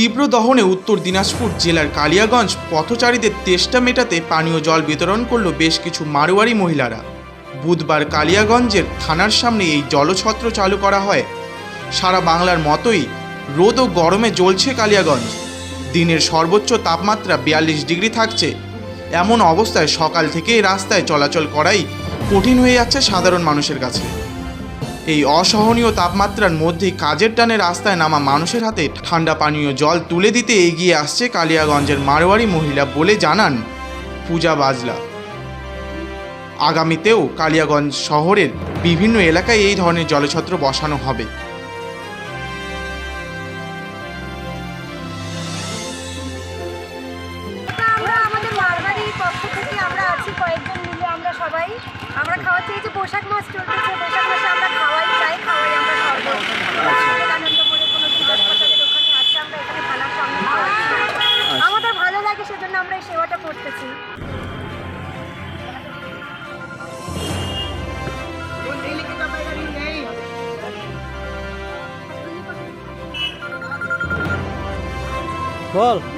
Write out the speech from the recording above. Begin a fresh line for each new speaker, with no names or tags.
তীব্র দহনে উত্তর দিনাজপুর জেলার কালিয়াগঞ্জ পথচারীদের তেষ্টা মেটাতে পানীয় জল বিতরণ করল বেশ কিছু মারোয়ারি মহিলারা। বুধবার কালিয়াগঞ্জের থানার সামনে এই জলছত্র চালু করা হয়। সারা বাংলার মতোই রোদ ও গরমে জ্বলছে কালিয়াগঞ্জ। দিনের সর্বোচ্চ তাপমাত্রা বিয়াল্লিশ ডিগ্রি থাকছে। এমন অবস্থায় সকাল থেকেই রাস্তায় চলাচল করাই কঠিন হয়ে যাচ্ছে সাধারণ মানুষের কাছে। এই অসহনীয় তাপমাত্রার মধ্যেই কাজের টানে রাস্তায় নামা মানুষের হাতে ঠান্ডা পানীয় জল তুলে দিতে এগিয়ে আসছে কালিয়াগঞ্জের মারোয়ারি মহিলা বলে জানান পূজা বাজলা। আগামীতেও কালিয়াগঞ্জ শহরের বিভিন্ন এলাকায় এই ধরনের জলছত্র বসানো হবে।
আমরা খাওয়াচ্ছি যে বৈশাখ মাস চলতেছে বৈশাখ
বল।